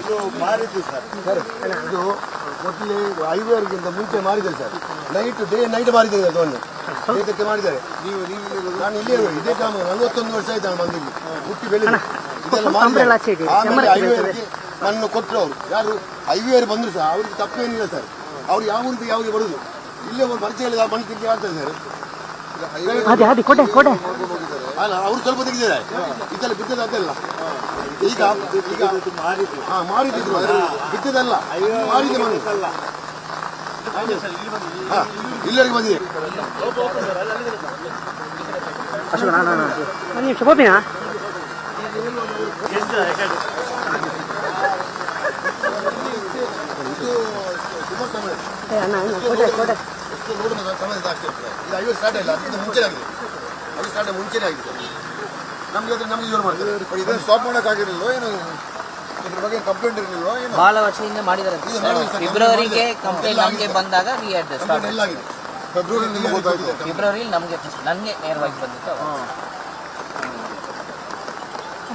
ಇದು ಮಾರಿದ್ದು ಸರ್. ಇದು ಮೊದಲೇ ಐದುವರೆಗಿಂತ ಮುಂಚೆ ಮಾರಿದ್ದಾರೆ ಸರ್. ನೈಟ್ ಡೇ ನೈಟ್ ಮಾರಿದ್ದಾರೆ ಅದನ್ನು ಇದಕ್ಕೆ ಮಾಡಿದ್ದಾರೆ ನೀವು ನೀವು ನಾನು ಇಲ್ಲೇ. ಇದೇ ಕಾಮ ನಲ್ವತ್ತೊಂದು ವರ್ಷ ಆಯ್ತು ನಾನು ಬಂದಿಲ್ಲಿ ಹುಟ್ಟಿ ಬೆಳೆದು. ಇದೆಲ್ಲ ಮಾಡಿದ್ದಾರೆ ಆಮೇಲೆ ಐವೇರಿಗೆ ಮಣ್ಣು ಕೊಟ್ಟರು ಅವರು. ಯಾರು? ಐವೇರ್ ಬಂದರು ಸರ್. ಅವ್ರಿಗೆ ತಪ್ಪೇನಿಲ್ಲ ಸರ್. ಅವ್ರು ಯಾವ ಊರಿಗೆ ಯಾವಾಗ ಬರುದು? ಇಲ್ಲೇ ಒಂದು ಪರಿಚಯ ಮಣ್ಣು ತಿಂಡಿ ಆಗ್ತದೆ ಸರ್. ಕೊಡೆ ಕೊಡೆ. ಅಲ್ಲ ಅವ್ರು ಸ್ವಲ್ಪ ತೆಗೆದಿದ್ದಾರೆ ಇದೆಲ್ಲ ಬಿದ್ದದ ಅದೆಲ್ಲ ಈಗ ಈಗ ಮಾರಿದ್ದು ಹಾ ಮಾರಿದ್ರು ಬಿದ್ದದಲ್ಲ ಮಾರಿದ ಮನೆ ಹಾ ಇಲ್ಲರಿಗೆ ಬಂದಿದೆ ಅಶೋಕ ನಾನು ನಾನು ಸಮಯ ಆಗ್ತಿರ್ತದೆ ಇದು ಐವತ್ತು ಸ್ಟಾರ್ಟ್ ಇಲ್ಲ ಅದಕ್ಕಿಂತ ಮುಂಚೆ ಆಗಿದೆ ಅದು ಸ್ಟಾರ್ಟ್ ಮುಂಚೆನೇ ಆಗಿದೆ. ನಮ್ಗೆ ಅದ್ರ ನಮ್ಗೆ ಇವ್ರು ಮಾಡ್ತಾರೆ. ಇದನ್ನು ಸ್ಟಾಪ್ ಮಾಡೋಕ್ಕಾಗಿರಲಿಲ್ಲ ಏನು ಇದ್ರ ಬಗ್ಗೆ ಕಂಪ್ಲೇಂಟ್ ಇರಲಿಲ್ಲ ಏನು? ಬಹಳ ವರ್ಷದಿಂದ ಮಾಡಿದ್ದಾರೆ ಇದು ಮಾಡಿದ್ರು ಸರ್. ಫೆಬ್ರವರಿಗೆ ಕಂಪ್ಲೇಂಟ್ ನಮ್ಗೆ ಬಂದಾಗ ಕಂಪ್ಲೇಂಟ್ ಎಲ್ಲ ಆಗಿದೆ. ಫೆಬ್ರವರಿ ನಿಮ್ಗೆ ಗೊತ್ತಾಯ್ತು. ಫೆಬ್ರವರಿಲಿ ನಮಗೆ ನನಗೆ ನೇರವಾಗಿ ಬಂದಿತ್ತು.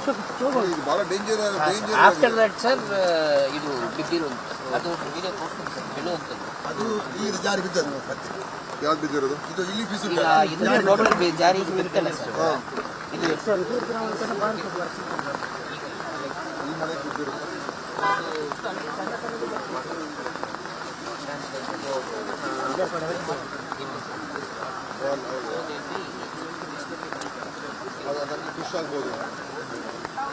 ಇದು ಭಾಳ danger danger after that sir ಇದು ಬಿದ್ದಿರೋದು ಅದು ವಿಡಿಯೋ ತೋರಿಸ್ತೀನಿ ಸರ್ ಬೀಳುವಂಥದ್ದು ಅದು ಇಲ್ಲಿ ಜಾರಿ ಬಿದ್ದದ್ದು ಮತ್ತೆ ಯಾವ್ದು ಬಿದ್ದಿರೋದು ಇದು ಇಲ್ಲಿ ಬಿಸಿ ಈಗ ಇದು ಟೋಟಲ್ ಜಾರಿ ಬಿಡ್ತಲ್ಲ ಸರ್ ಇದು ಈ ಮನೆಗೆ ಬಿದ್ದಿರೋದು ಅದು ಅದಕ್ಕೆ ಫಿಶ್ ಆಗ್ಬೋದು ಸೊ ಅದು ಅದು ಡೇಂಜರ್ ಹಾ,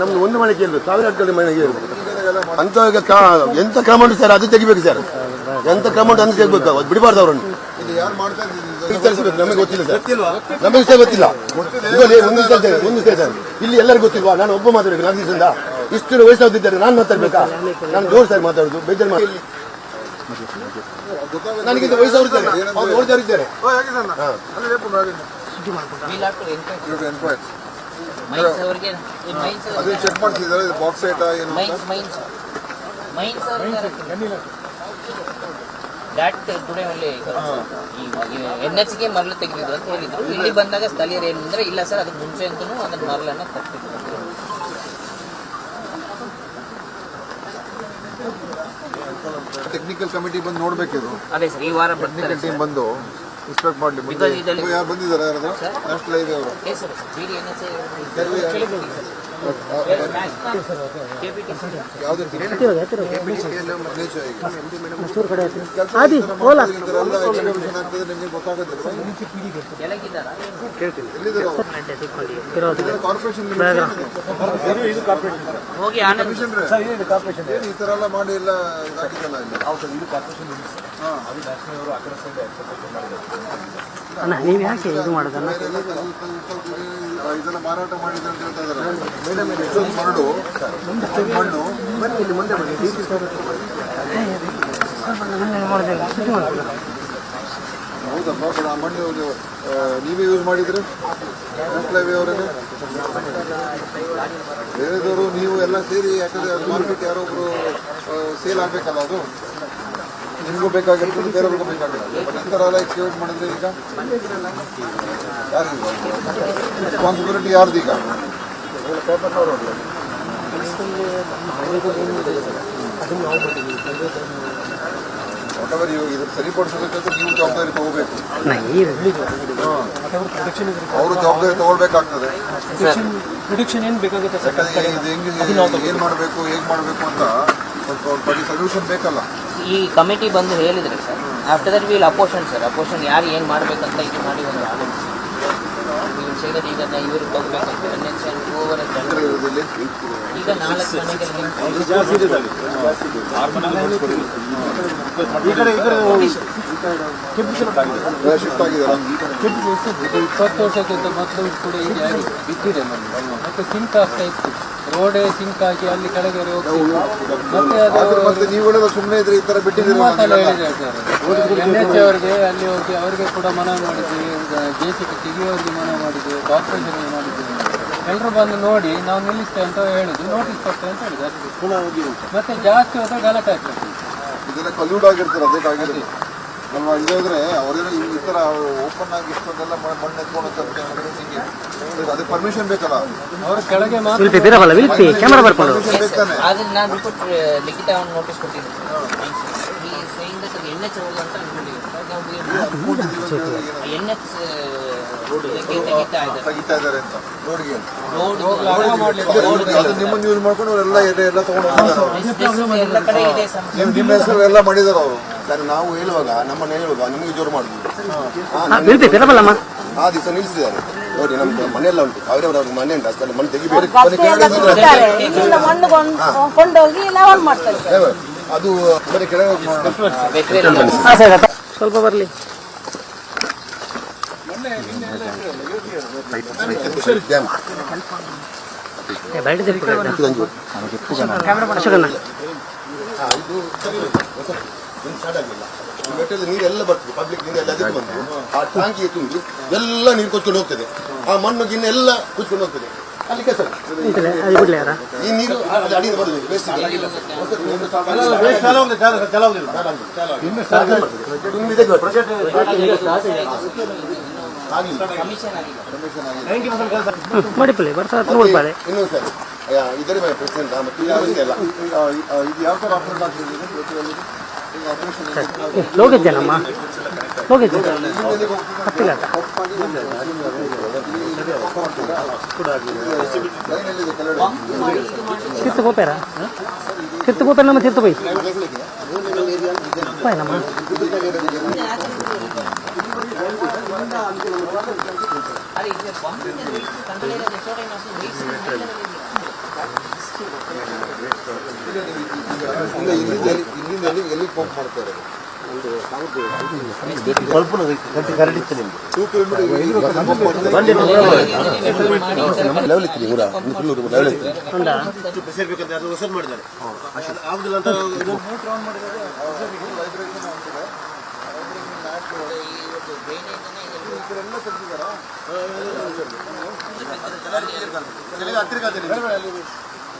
ನಮ್ದು ಒಂದು ಮನೆ ಕೇಳಿದ್ರು ಸಾವಿರ ಅಡ್ಕಲ್ಲಿ ಮನೆ ಕೇಳಿದ್ರು ಅಂತ ಎಂತ ಕ್ರಮ ಉಂಟು ಸರ್? ಅದು ತೆಗಿಬೇಕು ಸರ್. ಎಂತ ಕ್ರಮ ಉಂಟು ಅಂತ ತೆಗಿಬೇಕು ಅದು ಬಿಡಬಾರ್ದು ಅವರನ್ನು. ನಮಗೆ ಗೊತ್ತಿಲ್ಲ ಸರ್. ನಮಗೆ ಸಹ ಗೊತ್ತಿಲ್ಲ. ಒಂದು ಹೇಳ್ತೇನೆ, ಒಂದು ಹೇಳ್ತೇನೆ. ಇಲ್ಲಿ ಎಲ್ಲರಿಗೂ ಗೊತ್ತಿಲ್ವಾ? ನಾನು ಒಬ್ಬ ಮಾತಾಡಬೇಕು. ನಾನು ಇಷ್ಟು ವಯಸ್ಸಾಗಿದ್ದಾರೆ ನಾನು ಮಾತಾಡ್ಬೇಕಾ? ನಾನು ಜೋರ್ ಸರ್ ಮಾತಾಡೋದು. ಬೇಜಾರು ಮಾಡಿ ನನಗೆ ಇದು ವಯಸ್ಸವ್ರಿದ್ದಾರೆ ಅವ್ರು ಇದ್ದಾರೆ. ಅದೇ ಚೆಕ್ ಮಾಡ್ತಿದ್ದಾರೆ ಇದು ಬಾಕ್ಸ್ ಐಟಾ ಏನು ದಾಟ್ ಎನ್ ಎಚ್ಗೆ ಮರಳು ತೆಗೆದಿದ್ರು ಅಂತ ಹೇಳಿದ್ರು. ಇಲ್ಲಿ ಬಂದಾಗ ಸ್ಥಳೀಯರು ಏನು ಅಂದ್ರೆ ಇಲ್ಲ ಸರ್ ಅದಕ್ಕೆ ಮುಂಚೆ ಅಂತೂ ಅದನ್ನ ಮರಳನ್ನ ತಪ್ಪಿದ್ರು ಟೆಕ್ನಿಕಲ್ ಕಮಿಟಿ ಬಂದು ನೋಡ್ಬೇಕಿದ್ರು ಅದೇ ಸರ್ ಈ ವಾರ ಟೆಕ್ನಿಕಲ್ ಟೀಮ್ ಬಂದು ಇನ್ಸ್ಪೆಕ್ಟ್ ಮಾಡಲಿ ಯಾರು ಬಂದಿದ್ದಾರೆ ಯಾರಾದ್ರೂ? ನ್ಯಾಷನಲ್ ಹೈವೇ ಅವರು. ಹೋಗಿ ಈ ಥರ ಎಲ್ಲ ಮಾಡಿ ಎಲ್ಲ ಹಾಕಿದ್ದಲ್ಲ ಇಲ್ಲಿ ಅಣ್ಣ ಅದು ಮಾಡೋದಣ್ಣ ಬೇರೆ ಎಲ್ಲ ನೀವು ಯಾಕೆ ಇದು ಮಾರಾಟ ಅಂತ ಹೇಳ್ತಾ ಇದ್ದಾರೆ ಮರಳು ಇಷ್ಟೊಂದು ಮಣ್ಣು. ನೀವು, ಯೂಸ್ ಮಾಡಿದ್ರೆ? ಅವರೇನೆ ಬೇರೆದವರು ನೀವು ಎಲ್ಲ ಸೇರಿ ಯಾಕಂದ್ರೆ ಮಾರ್ಕೆಟ್ ಯಾರೋ ಒಬ್ರು ಸೇಲ್ ಆಗ್ಬೇಕಲ್ಲ ಅದು. ನಿಮಗೂ ಬೇಕಾಗಿರ್ತದೆ ಬೇರೆಯವ್ರಿಗೂ ಬೇಕಾಗಿರ್ತದೆ ಬಟ್ ಈ ಥರ ಎಲ್ಲ ಎಕ್ಸ್ಕ್ಯೂಟ್ ಮಾಡಿದ್ರೆ ಈಗ ಯಾರಿಗೂ? ರೆಸ್ಪಾನ್ಸಿಬಿಲಿಟಿ ಯಾರ್ದು ಈಗ? ಪೇಪರ್ನವರು ವಾಟೆವರ್ ನೀವು ಜವಾಬ್ದಾರಿ ತಗೋಬೇಕು. ಅವರು ಜವಾಬ್ದಾರಿ ತಗೊಳ್ಬೇಕಾಗ್ತದೆ. ಪ್ರಿಡಿಕ್ಷನ್ ಏನು ಬೇಕಾಗುತ್ತೆ ಯಾಕಂದ್ರೆ ಇದು ಹೆಂಗೆ ಏನು ಮಾಡಬೇಕು ಹೇಗೆ ಮಾಡಬೇಕು ಅಂತ ಸ್ವಲ್ಪ ಸೊಲ್ಯೂಷನ್ ಬೇಕಲ್ಲ. ಈ ಕಮಿಟಿ ಬಂದು ಹೇಳಿದರೆ sir after that will option sir option ಯಾರು ಏನು ಮಾಡಬೇಕಂತ ಇದು ಮಾಡಿ ಒಂದು ಆಲೋಚನೆ ನೀವು ಸೇರಿದ ಈಗ ಇವರು ತಗೋಬೇಕಂತ ಈಗ ನಾಲ್ಕು ಇಪ್ಪತ್ತು ವರ್ಷಕ್ಕಿಂತ ಮೊದಲು ಕೂಡ ಬಿದ್ದಿದೆ ನಮ್ಗೆ ಮತ್ತೆ ಸಿಂಕ್ ಆಗ್ತಾ ಇತ್ತು. ರೋಡೇ ಸಿಂಕ್ ಆಗಿ ಅಲ್ಲಿ ಕೆಳಗೆ ಹೋಗ್ತೀವಿ ಮತ್ತೆ ಅದು ಆದ್ರೆ ಮತ್ತೆ ಸುಮ್ಮನೆ ಇದ್ರೆ ಈ ತರ ಬಿಟ್ಟಿದ್ದೀರಿ ತುಂಬಾ ಸಲ ಹೇಳಿದ್ದಾರೆ ಸರ್ ಎನ್ ಎಚ್ ಅವರಿಗೆ ಅಲ್ಲಿ ಹೋಗಿ ಅವರಿಗೆ ಕೂಡ ಮನವಿ ಮಾಡಿದ್ವಿ. ಜೆ ಸಿ ಪಿ ತೆಗಿಯೋರಿಗೆ ಮನವಿ ಮಾಡಿದ್ವಿ. ಕಾರ್ಪೊರೇಷನ್ಗೆ ಮಾಡಿದ್ವಿ. ಎಲ್ಲರೂ ಬಂದು ನೋಡಿ ನಾವು ನಿಲ್ಲಿಸ್ತೇವೆ ಅಂತ ಹೇಳಿದ್ವಿ ನೋಟಿಸ್ ಕೊಡ್ತೇವೆ ಅಂತ ಹೇಳಿದ್ರು ಅಷ್ಟೇ. ಮತ್ತೆ ಜಾಸ್ತಿ ಹೋದ್ರೆ ಗಲಾಟೆ ಆಗ್ತದೆ. ಇದೆಲ್ಲ ಕಲ್ಯೂಡ್ ಆಗಿರ್ತಾರೆ ಆಗಿರೋದು ಅಲ್ವಾ ಇಲ್ಲದ್ರೆ ಅವರೆಲ್ಲ ಈ ಥರ ಓಪನ್ ಆಗಿ ಇಷ್ಟೊಂದೆಲ್ಲ ಮ- ಮಣ್ಣು ಎತ್ಕೊಂಡು ಹೋಗ್ತಾರೆ ಅದಕ್ಕೆ ಪರ್ಮಿಷನ್ ಬೇಕಲ್ಲ? ಅವ್ರ ಕೆಳಗೆ ಮಾತ್ರ ವಿಲ್ಪಿ ಬೀರಬಲ್ಲ ವಿಲ್ಪಿ ಕ್ಯಾಮರಾ ಬರ್ಕೊಂಡು. ಅದನ್ನ ನಾನು ರಿಪೋರ್ಟ್ ಲಿಖಿತ ನೋಟಿಸ್ ಕೊಟ್ಟಿದ್ದೀನಿ ಈ saying that ಅದು ಎನ್ ಎಚ್ ರೋಡ್ ಅಂತ ಎನ್ ಎಚ್ ತೆಗಿತಾ ಇದ್ದಾರೆ. ತೆಗಿತಾ ಇದ್ದಾರೆ ಅಂತ. ರೋಡ್ಗೆ ರೋಡ್ ಅದು ನಿಮ್ಮನ್ನು ಯೂಸ್ ಮಾಡ್ಕೊಂಡು ಅವರೆಲ್ಲ ಎಲ್ಲ ತಗೊಂಡು ನಿಮ್ಮ ಹೆಸರು ಎಲ್ಲ ಮಾಡಿದಾರೆ ಅವರು. ಸರ್ ನಾವು ಹೇಳುವಾಗ ನಮ್ಮನ್ನ ಹೇಳುವಾಗ ನಿಮಗೆ ಜೋರು ಮಾಡುದು ಆ ದಿವಸ ನಿಲ್ಲಿಸಿದ್ದಾರೆ ನೋಡಿ ನಮ್ದು ಮನೆಯೆಲ್ಲ ಉಂಟು. ಸಾವಿರ ಮನೆ ಉಂಟು. ಅಷ್ಟೆಲ್ಲ ಮನೆ ತೆಗಿಬೇಕು. ಎಲ್ಲ ಅದು ಬರೀ ಕೆಳಗೆ ಸ್ವಲ್ಪ ಬರಲಿ. ಡ್ಯಾಮ್ ಬಯಲು ಸ್ಟಾರ್ಟ್ ಬೆಟ್ಟದ ನೀರೆಲ್ಲ ಬರ್ತದೆ ಪಬ್ಲಿಕ್ ನೀರೆಲ್ಲ ಅದಕ್ಕೆ ಬಂದು ಆ ಟ್ಯಾಂಕಿ ತುಂಬಿ ಎಲ್ಲ ನೀರು ಕೊಚ್ಕೊಂಡು ಹೋಗ್ತದೆ. ಆ ಮಣ್ಣು ಗಿಣ್ಣು ಎಲ್ಲ ಕುಚ್ಕೊಂಡು ಹೋಗ್ತದೆ. ಅಲ್ಲಿ ಕೆಸರು ಈ ನೀರು ಅದು ಅಡಿಯಿಂದ ಬರ್ತದೆ. ಮಡಿಪಲ್ಲಿ ಬರ್ತಾ ನೋಡ್ಬಾರೆ ಸರ್ ಯಾ, ಇದರ ಮೇಲೆ ಮತ್ತೆ ಅವಶ್ಯ ಇಲ್ಲ ಈಗ ಈ- ಇದು ಯಾವ ಥರ ಆಫರ್ ಆಗ್ತಿದೆ ಇದು ಗೊತ್ತಿರೋದು? ಈಗ ಆಪರೇಷನ್ ಲೋಕೇಶ್ ಜನಮ್ಮ ಲೋಕೇಶ್ ಜನ ಹತ್ತಿಲ್ಲ ಲೈನಲ್ಲಿದೆ ಕೆಳಗಡೆ ತಿರ್ತು ಗೋಪೇರ ತಿರ್ತು ಗೋಪೇರ ನಮ್ಮ ತಿರ್ತು ಬೈ ಬಾಯ್ ನಮ್ಮ ಅದು ಇದು pumping and leaks control area, that's what I'm asking. Leaks and control area. ಈಗ ಇಲ್ಲಿಂದ ಎಲ್ಲಿ- ಇಲ್ಲಿಂದ ಎಲ್ಲಿ ಎಲ್ಲಿ ಪಂಪ್ ಮಾಡ್ತಾರೆ ಟೂ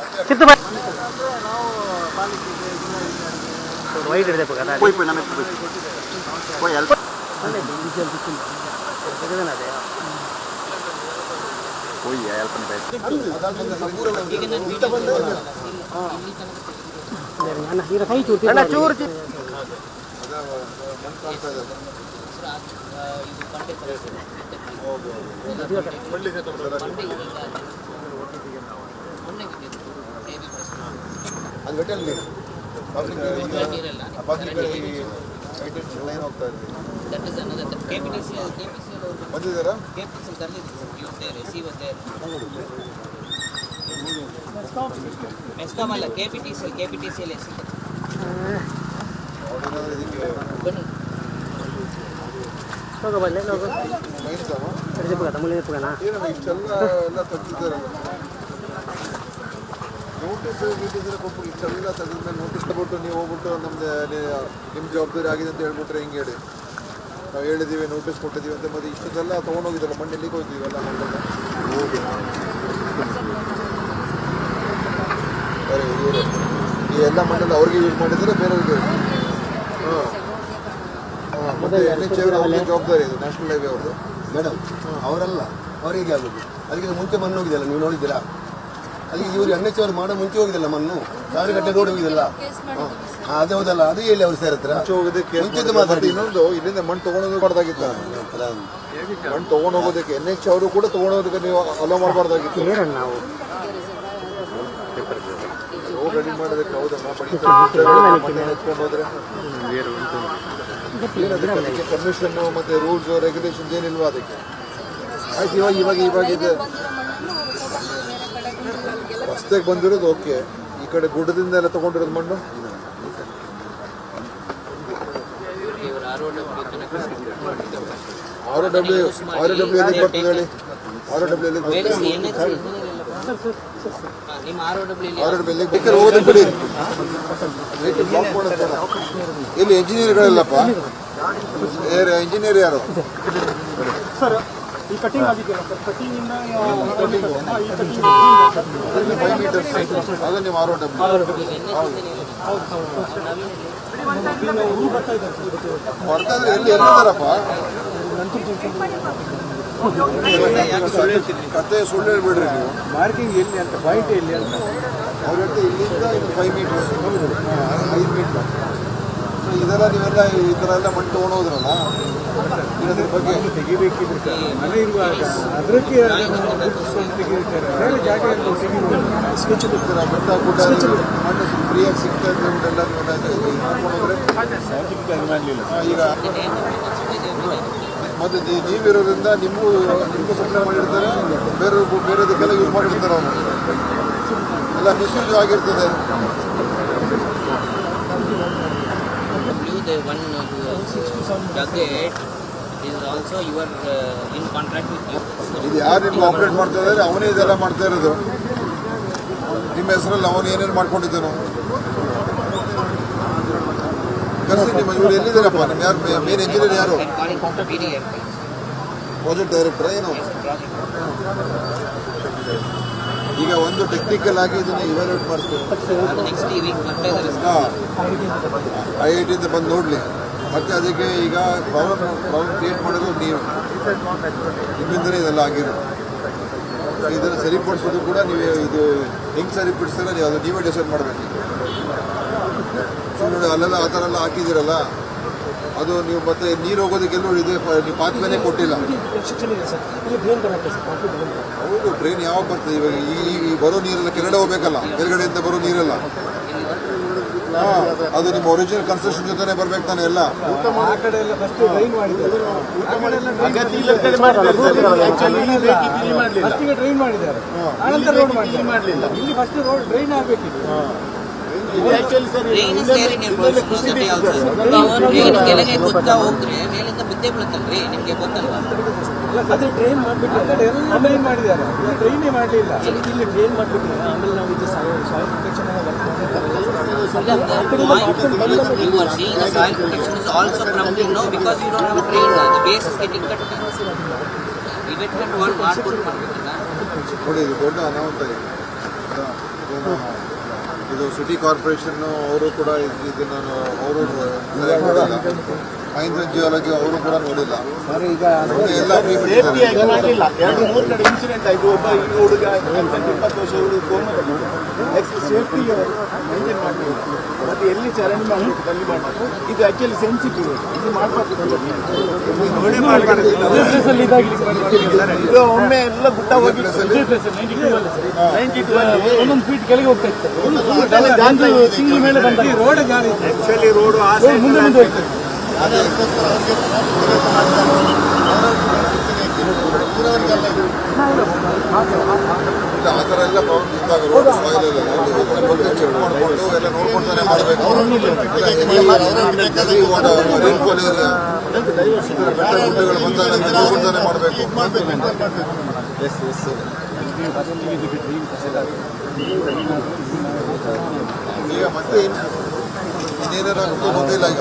ಕಿಲೋಮೀಟರ್ ಪಂಪ್ ಮಾಡ್ತಾರೆ ಲೆವೆಲ್ ಇತ್ತು ಕೂಡ ಒಂದು ಫುಲ್ ಲೆವೆಲ್ ಇತ್ತು ಹೌದಾ ಚಿತ್ತು ಬಾಯ್ ವೈಟ್ ಹಿಡಿದೆ ಪಕ್ಕ ಈಗ ಕೈ ಚೂರು ಅಣ್ಣ ಅದು ಬೆಟ್ಟಲ್ಲಿ ನೀರು ಪಬ್ಲಿಕ್ ನೀರೆಲ್ಲ ಪಬ್ಲಿಕ್ ಲೈನ್ ಹೋಗ್ತಾ ಇದೆ that is another KPTC KPTC ಅವರು ಬಂದಿದ್ದಾರಾ? KPTC ಕರೆದಿದ್ರು sir you there see was there MESCOM ಅಲ್ಲ KPTC KPTC ಅಲ್ಲಿ ಎಸ್ ಅವ್ರೇನಾದ್ರು ಇದಕ್ಕೆ ಬನ್ನಿ ಹೋಗ ಬಲ್ಲೆ ಹೋಗು. ಲೈನ್ ಸಮ ಹಿಡಿದು ಪಕ್ಕ ಮುಳ್ಳಿನ ಪಕ್ಕನಾ ಏನಮ್ಮ ಇಷ್ಟೆಲ್ಲ ಎಲ್ಲ ತೆಗ್ದಿದ್ದಾರಲ್ಲ. ನೋಟಿಸ್ ಗೀಟಿಸ್ ಕೊಟ್ಟು ಇಷ್ಟೆಲ್ಲ ತೆಗೆದ ಮೇಲೆ ನೋಟಿಸ್ ತಗೊಟ್ಟು ನೀವು ಹೋಗ್ಬಿಟ್ಟು ನಮ್ದು ನಿಮ್ಮ ಜವಾಬ್ದಾರಿ ಆಗಿದೆ ಅಂತ ಹೇಳ್ಬಿಟ್ರೆ ಹಿಂಗೆ ಹೇಳಿ? ನಾವು ಹೇಳಿದ್ದೀವಿ ನೋಟಿಸ್ ಕೊಟ್ಟಿದ್ದೀವಿ ಅಂತ ಮತ್ತೆ ಇಷ್ಟದೆಲ್ಲ ತೊಗೊಂಡೋಗಿದ್ದಲ್ಲ ಮಣ್ಣು ಎಲ್ಲಿಗೆ ಹೋಗ್ತೀವಲ್ಲ ಮಣ್ಣೆಲ್ಲ. ಸರಿ ಇವರು. ಈ ಎಲ್ಲ ಮಣ್ಣಲ್ಲಿ ಅವ್ರಿಗೆ ಯೂಸ್ ಮಾಡಿದರೆ ಬೇರೆಯವ್ರಿಗೆ ಹಾಂ. ಮತ್ತೆ ಎನ್ ಎಚ್ ಅವ್ರಿಗೆ ಜವಾಬ್ದಾರಿ ಇದು ನ್ಯಾಷನಲ್ ಹೈವೇ ಅವರು ಮೇಡಮ್ ಅವರಲ್ಲ ಅವರಿಗೆ ಆಗೋದು. ಅದಕ್ಕಿಂತ ಮುಂಚೆ ಮಣ್ಣು ಹೋಗಿದೆಯಲ್ಲ ನೀವು ನೋಡಿದ್ದೀರಾ? ಅಲ್ಲಿ ಇವರು ಎನ್ ಎಚ್ ಅವರು ಮಾಡೋ ಮುಂಚೆ ಹೋಗಿದಲ್ಲ ಮಣ್ಣು? ಸಾವಿರಗಟ್ಟೆ ರೋಡ್ ಹೋಗಿದಲ್ಲ ಅದೇ ಅದು ಹೌದಲ್ಲ ಅದು ಹೇಳಿ ಅವ್ರು ಸರ್ ಹತ್ರ ಮುಂಚೆ ಹೋಗೋದಕ್ಕೆ ಮುಂಚೆದ್ದು ಮಾತಾಡಿ. ಇನ್ನೊಂದು ಇಲ್ಲಿಂದ ಮಣ್ಣು ತಗೊಂಡೋಗಿ ಕೊಡ್ದಾಗಿತ್ತು ಮಣ್ಣು ತಗೊಂಡು ಹೋಗೋದಕ್ಕೆ ಎನ್ ಎಚ್ ಅವರು ಕೂಡ ಹೋಗೋದಕ್ಕೆ ನೀವು ಅಲೋ ಮಾಡಬಾರ್ದಾಗಿತ್ತು. ಏನಣ್ಣ ನಾವು. ರೋಡ್ ಮಾಡೋದಕ್ಕೆ ಹೌದಮ್ಮ ಹೋದ್ರೆ ಕಮಿಷನ್ ಮತ್ತೆ ರೂಲ್ಸ್ ರೆಗ್ಯುಲೇಷನ್ ಏನಿಲ್ವಾ ಅದಕ್ಕೆ? ಆಯ್ತು ಇವಾಗ ಇವಾಗ ಇವಾಗ ಇದೆ ರಸ್ತೆಗೆ ಬಂದಿರೋದು ಓಕೆ ಈ ಕಡೆ ಗುಡ್ಡದಿಂದ ಎಲ್ಲ ತಗೊಂಡಿರೋದು ಮಣ್ಣು? ಇವರು ಆರ್ ಡಬ್ಲ್ಯೂ ಆರ್ ಡಬ್ಲ್ಯೂ ಎಲ್ಲಿಗೆ ಬರ್ತದೆ ಹೇಳಿ? ಆರ್ ಡಬ್ಲ್ಯೂ ಎಲ್ಲಿಗೆ ಬೇರೆ ಬರ್ತದೆ ಆರ್ ಡಬ್ಲ್ಯೂ ಎಲ್ಲಿ? ಎಲ್ಲಿಗೆ ಬೇಕಾದ್ರೆ ಯಾರು ಬಿಡಿ. ಬ್ಲಾಕ್ ಮಾಡೋದು ಬೇಡ. ಕಟಿಂಗ್ ಇಂಜಿನಿಯರ್ಗಳಿಲ್ಲಪ್ಪ ಸರ್? ಯಾರು ಫೈವ್ ಮೀಟರ್ಸ್ ಅದು ನೀವು ಆರ್ ಡಬ್ಲ್ಯೂ ಹೊರತಾದ್ರೆ ಎಲ್ಲಿ ಎಲ್ಲಿದ್ದಾರಪ್ಪ ಕತೆ ಸುಳ್ಳು ಹೇಳ್ಬಿಡ್ರಿ ನೀವು. ಮಾರ್ಕಿಂಗ್ ಎಲ್ಲಿ ಅಂತ ಪಾಯಿಂಟ್ ಎಲ್ಲಿ ಅಂತ. ಅವ್ರ ಇಲ್ಲಿಂದ ಇದು ಫೈವ್ ಮೀಟರ್ಸ್ ಐದು ಮೀಟರ್ ಇದೆಲ್ಲ ನೀವೆಲ್ಲ ಈ ಥರ ಎಲ್ಲ ಮಣ್ಣು ತೊಗೊಂಡೋದ್ರಲ್ಲ ಇದ್ರ ಬಗ್ಗೆ ತೆಗಿಬೇಕಿದ್ರೆ ಮನೆ ಇರುವಾಗ ಅದಕ್ಕೆ ಸ್ಕೆಚ್ ಥರ ಬೆಟ್ಟ ಗುಡ್ಡ ಮಣ್ಣು ಫ್ರೀಯಾಗಿ ಸಿಗ್ತಾ ಇದ್ರೆ ನೀವೆಲ್ಲ ಈಗ ಮತ್ತೆ ನೀವಿರೋದ್ರಿಂದ ನಿಮಗೂ ನಿಮಗೂ ಸಪ್ಲೈ ಮಾಡಿರ್ತಾರೆ ಬೇರೆ ಬೇರೆದಕ್ಕೆಲ್ಲ ಯೂಸ್ ಮಾಡಿರ್ತಾರೆ ಅವರು. ಎಲ್ಲ ಮಿಸ್ಯೂಸ್ ಆಗಿರ್ತದೆ You, the one uh, it, is also you are uh, in contract with you. ಇದು ಯಾರು ನಿಮ್ಗೆ ಆಪ್ರೇಟ್ ಮಾಡ್ತಾ ಇದ್ದಾರೆ? ಅವನೇ ಇದೆಲ್ಲ ಮಾಡ್ತಾ ಇರೋದು. ನಿಮ್ಮ ಹೆಸರಲ್ಲಿ ಅವನು ಏನೇನು ಮಾಡ್ಕೊಂಡಿದ್ದಾನು. ಕರೆಸಿ ನಿಮ್ಮ ಇವ್ರು ಎಲ್ಲಿದ್ದಾರಪ್ಪ? ನಿಮ್ಮ ಯಾರು ಮೇನ್ ಎಂಜಿನಿಯರ್ ಯಾರು? ಪ್ರಾಜೆಕ್ಟ್ ಡೈರೆಕ್ಟರ್ ಏನು? ಈಗ ಒಂದು ಟೆಕ್ನಿಕಲ್ ಆಗಿ ಇದನ್ನ ಇವ್ಯಾಲ್ಯೂಟ್ ಮಾಡ್ತೀವಿ. ಐ ಐ ಟಿಯಿಂದ ಬಂದು ನೋಡಲಿ. ಮತ್ತು ಅದಕ್ಕೆ ಈಗ ಪ್ರಾಬ್ಲಮ್ ಪ್ರಾಬ್ಲಮ್ ಕ್ರಿಯೇಟ್ ಮಾಡೋದು ನೀವು. ನಿಮ್ಮಿಂದಲೇ ಇದೆಲ್ಲ ಆಗಿರೋದು. ಇದನ್ನು ಸರಿಪಡಿಸೋದು ಕೂಡ ನೀವು ಇದು ಹೆಂಗೆ ಸರಿಪಡಿಸ್ತಾರೆ ನೀವು ಅದು ನೀವೇ ಡಿಸೈಡ್ ಮಾಡಬೇಕು ಸುಮ್ಮನೆ ಅಲ್ಲೆಲ್ಲ ಆ ಥರ ಎಲ್ಲ ಹಾಕಿದ್ದೀರಲ್ಲ, ಅದು ನೀವು ಮತ್ತೆ ನೀರು ಹೋಗೋದಕ್ಕೆಲ್ಲೂ ಇದೆ ನೀವು ಪಾತ್ವೇನೇ ಕೊಟ್ಟಿಲ್ಲ. ಹೌದು ಟ್ರೈನ್ ಯಾವಾಗ ಬರ್ತದೆ ಇವಾಗ? ಈ ಬರೋ ನೀರೆಲ್ಲ ಕೆಳಗಡೆ ಹೋಗ್ಬೇಕಲ್ಲ, ಕೆಳಗಡೆಯಿಂದ ಬರೋ ನೀರೆಲ್ಲ. ಅದು ನಿಮ್ಮ ಒರಿಜಿನಲ್ ಕನ್ಸ್ಟ್ರಕ್ಷನ್ ಜೊತೆನೆ ಬರ್ಬೇಕು ತಾನೆ ಎಲ್ಲ? ಆ ಕಡೆ ಎಲ್ಲ ಫಸ್ಟ್ ಡ್ರೈನ್ ಮಾಡಿದ್ದಾರೆ. ಆನಂತರ ರೋಡ್ ಮಾಡಲಿಲ್ಲ ಇಲ್ಲಿ ಫಸ್ಟ್ ರೋಡ್ ಡ್ರೈನ್ ಕೆಳಗೆ ಮೇಲಿಂದ ಬಿದ್ದೇ ಬೀಳುತ್ತಲ್ರಿ? ನಿಮ್ಗೆ ಅದೇ ಡ್ರೈನ್ ಮಾಡ್ಬಿಟ್ಟು ಆ ಕಡೆ ಎಲ್ಲ ಟ್ರೈನ್ ಮಾಡಿದ್ದಾರೆ. ಡ್ರೈನೇ ಮಾಡಲಿಲ್ಲ. ಇಲ್ಲಿ ಟ್ರೈನ್ ಮಾಡ್ಬಿಟ್ಟು ಆಮೇಲೆ ನಾವು ಇದು soil protection You are seeing the soil protection is also crumbling now because you don't have a drain. The base is getting cut. Revetment wall ಮಾಡ್ಕೊಂಡು ಮಾಡ್ಬೇಕಲ್ಲ ನೋಡಿ ಇದು ದೊಡ್ಡ ಅನಾಹುತ ಇದು ಸಿಟಿ ಕಾರ್ಪೊರೇಷನ್ ಅವರು ಕೂಡ ಇದನ್ನು ಇದನ್ನ ಅವರು ಸೈನ್ಸ್ ಅಂಡ್ ಜಿಯಾಲಜಿ ಅವರು ಕೂಡ ನೋಡಿಲ್ಲ. ಎಲ್ಲ. ಎರಡು ಮೂರು ಕಡೆ ಇನ್ಸಿಡೆಂಟ್ ಆಯ್ತು. ಒಬ್ಬ ಈ ಹುಡುಗ ಇಪ್ಪತ್ತು ವರ್ಷ ಹುಡುಗ ಕೋಮದಲ್ಲಿ ನೆಕ್ಸ್ಟ್ ಸೇಫ್ಟಿ ಮೇಂಟೈನ್ ಮಾಡಬೇಕು ಮತ್ತೆ ಎಲ್ಲಿ ಚರಂಡಿ ಮಾಡಬೇಕು ಇದು ಆಕ್ಚುಲಿ ಸೆನ್ಸಿಟಿವ್ ಇದು ಮಾಡಬಾರ್ದು ಇದು ಒಮ್ಮೆ ಎಲ್ಲ ಗುಟ್ಟ ಹೋಗಿ ನೈಂಟಿ ಟೂ ಅಲ್ಲಿ ಒಂದೊಂದು ಫೀಟ್ ಕೆಳಗೆ ಹೋಗ್ತಾ ಇತ್ತು. ಒಂದು ತಿಂಗಳ ಮೇಲೆ ಬಂದ ರೋಡ್ ಗಾಡಿ ಆಕ್ಚುಲಿ ರೋಡು ಮುಂದೆ ಮುಂದೆ ಹೋಗ್ತದೆ ಇಲ್ಲ, ಆ ಎಲ್ಲ ಪ್ರಾಬ್ಲಮ್ ಇದ್ದಾಗ ಎಲ್ಲ ನೋಡ್ಕೊಂತಾನೆ ಮಾಡಬೇಕು ಗುಡ್ಡಗಳು ಮಾಡಬೇಕು ಈಗ ಮತ್ತೆ ಇನ್ನು ಇನ್ನೇನಾಗುತ್ತೆ ಗೊತ್ತಿಲ್ಲ ಈಗ